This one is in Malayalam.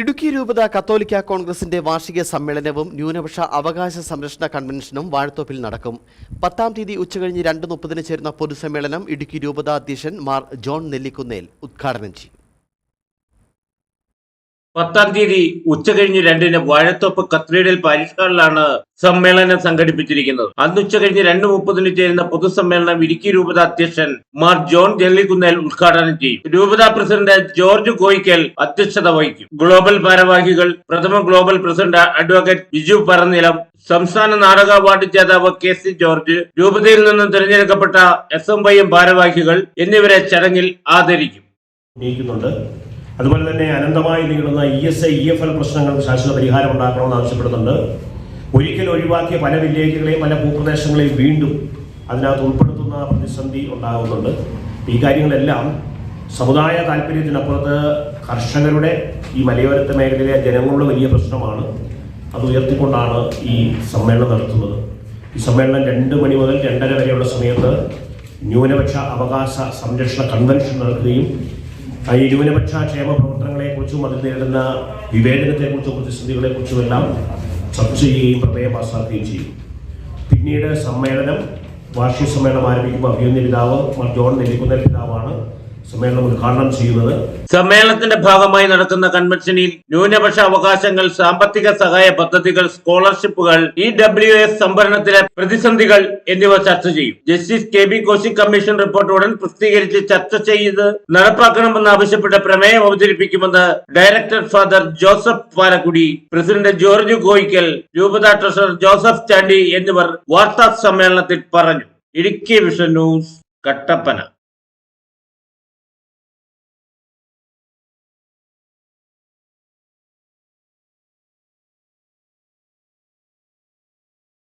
ഇടുക്കി രൂപത കത്തോലിക്ക കോൺഗ്രസിന്റെ വാർഷിക സമ്മേളനവും ന്യൂനപക്ഷ അവകാശ സംരക്ഷണ കൺവെൻഷനും വാഴത്തോപ്പിൽ നടക്കും. പത്താം തീയതി ഉച്ചകഴിഞ്ഞ് രണ്ട് മുപ്പതിന് ചേരുന്ന പൊതുസമ്മേളനം ഇടുക്കി രൂപത അധ്യക്ഷൻ മാർ ജോൺ നെല്ലിക്കുന്നേൽ ഉദ്ഘാടനം ചെയ്യും. പത്താം തീയതി ഉച്ച കഴിഞ്ഞ് രണ്ടിന് വാഴത്തോപ്പ് കത്രീഡൽ പാരിഷ് ഹാളിലാണ് സമ്മേളനം സംഘടിപ്പിച്ചിരിക്കുന്നത്. അന്ന് ഉച്ച കഴിഞ്ഞ് രണ്ട് മുപ്പതിന് ചേരുന്ന പൊതുസമ്മേളനം ഇടുക്കി രൂപത അധ്യക്ഷൻ മാർ ജോൺ ജെല്ലിക്കുന്നേൽ ഉദ്ഘാടനം ചെയ്യും. രൂപത പ്രസിഡന്റ് ജോർജ് കോയിക്കൽ അധ്യക്ഷത വഹിക്കും. ഗ്ലോബൽ ഭാരവാഹികൾ പ്രഥമ ഗ്ലോബൽ പ്രസിഡന്റ് അഡ്വക്കേറ്റ് ബിജു പറന്നിലം സംസ്ഥാന നാടക അവാർഡ് ജേതാവ് കെ സി ജോർജ് രൂപതയിൽ നിന്നും തിരഞ്ഞെടുക്കപ്പെട്ട എസ് എം വൈ എം ഭാരവാഹികൾ എന്നിവരെ ചടങ്ങിൽ ആദരിക്കും. അതുപോലെ തന്നെ അനന്തമായി നീളുന്ന E S I E F L പ്രശ്നങ്ങൾക്ക് ശാശ്വത പരിഹാരം ഉണ്ടാക്കണമെന്ന് ആവശ്യപ്പെടുന്നുണ്ട്. ഒരിക്കൽ ഒഴിവാക്കിയ പല വില്ലേജുകളെയും പല ഭൂപ്രദേശങ്ങളെയും വീണ്ടും അതിനകത്ത് ഉൾപ്പെടുത്തുന്ന പ്രതിസന്ധി ഉണ്ടാകുന്നുണ്ട്. ഈ കാര്യങ്ങളെല്ലാം സമുദായ താല്പര്യത്തിനപ്പുറത്ത് കർഷകരുടെ ഈ മലയോരത്തെ മേഖലയിലെ ജനങ്ങളുടെ വലിയ പ്രശ്നമാണ്. അത് ഉയർത്തിക്കൊണ്ടാണ് ഈ സമ്മേളനം നടത്തുന്നത്. ഈ സമ്മേളനം രണ്ട് മണി മുതൽ രണ്ടര വരെയുള്ള സമയത്ത് ന്യൂനപക്ഷ അവകാശ സംരക്ഷണ കൺവെൻഷൻ നടക്കുകയും ഈ ന്യൂനപക്ഷ ക്ഷേമ പ്രവർത്തനങ്ങളെക്കുറിച്ചും അതിൽ നേരിടുന്ന വിവേചനത്തെക്കുറിച്ചും പ്രതിസന്ധികളെക്കുറിച്ചുമെല്ലാം ചർച്ച ചെയ്യുകയും പ്രമേയം പാസ്സാക്കുകയും ചെയ്യും. പിന്നീട് സമ്മേളനം വാർഷിക സമ്മേളനം ആരംഭിക്കുമ്പോൾ അഭിയുന്ന പിതാവ് ജോൺ നെല്ലിക്കുന്നൽ പിതാവാണ്. സമ്മേളനം ചെയ്യുന്നത് സമ്മേളനത്തിന്റെ ഭാഗമായി നടക്കുന്ന കൺവെൻഷനിൽ ന്യൂനപക്ഷ അവകാശങ്ങൾ സാമ്പത്തിക സഹായ പദ്ധതികൾ സ്കോളർഷിപ്പുകൾ ഇ ഡബ്ല്യു എസ് സംഭരണത്തിലെ പ്രതിസന്ധികൾ എന്നിവ ചർച്ച ചെയ്യും. Justice K B Koshy commission report ഉടൻ പ്രസിദ്ധീകരിച്ച് ചർച്ച ചെയ്ത് നടപ്പാക്കണമെന്ന് ആവശ്യപ്പെട്ട പ്രമേയം അവതരിപ്പിക്കുമെന്ന് director father Joseph Palakkudy president George ഗോയിക്കൽ രൂപത ട്രഷറർ ജോസഫ് ചാണ്ടി എന്നിവർ വാർത്താ സമ്മേളനത്തിൽ പറഞ്ഞു. Idukki vision news Kattappana.